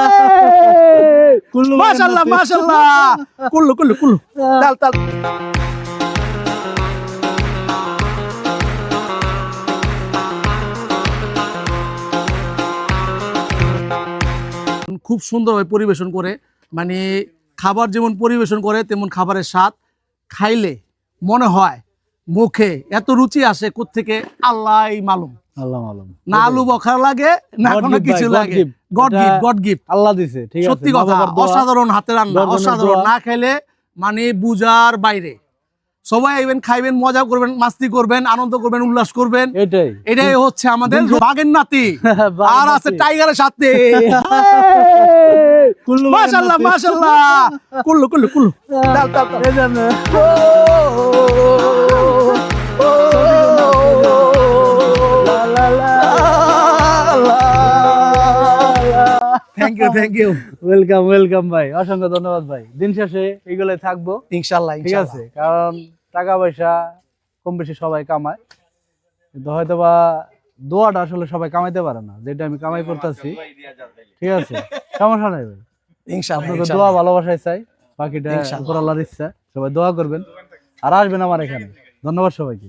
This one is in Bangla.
কুল্লু মাশাআল্লাহ মাশাআল্লাহ। কুল্লু কুল্লু কুল্লু। তাল তাল খুব সুন্দরভাবে পরিবেশন করে মানে খাবার যেমন পরিবেশন করে তেমন খাবারের স্বাদ খাইলে মনে হয় মুখে এত রুচি আসে থেকে আল্লাহ মালুম। আল্লাহ মালুম। না আলু বখার লাগে না কোনো কিছু লাগে। God gift God gift Allah দিছে ঠিক আছে। সত্যি কথা অসাধারণ হাতে রান্না অসাধারণ। না খাইলে মানে বুজার বাইরে। সবাই আইবেন খাইবেন মজা করবেন মাস্তি করবেন আনন্দ করবেন উল্লাস করবেন। এটাই। এটাই হচ্ছে আমাদের বাঘের নাতি। আর আছে টাইগারের সাথে। মাশাআল্লাহ মাশাআল্লাহ কুল্লু কুল্লু কুল্লু। Thank you thank you welcome welcome ভাই। অসংখ্য ধন্যবাদ ভাই। দিন শেষে এগুলোই থাকব। ইনশাআল্লাহ ঠিক আছে? কারণ টাকা পয়সা কম বেশি সবাই কামায়। কিন্তু হয়তো বা দোয়াটা আসলে সবাই কামাইতে পারে না যেটা আমি কামাই করতেছি। ঠিক আছে? সমস্যা নাই ভাই। ইনশাআল্লাহ দোয়া। ভালোবাসাই চাই। বাকিটা। উপর আল্লাহর ইচ্ছা। সবাই দোয়া করবেন। আর আসবেন আমার এখানে। ধন্যবাদ সবাইকে।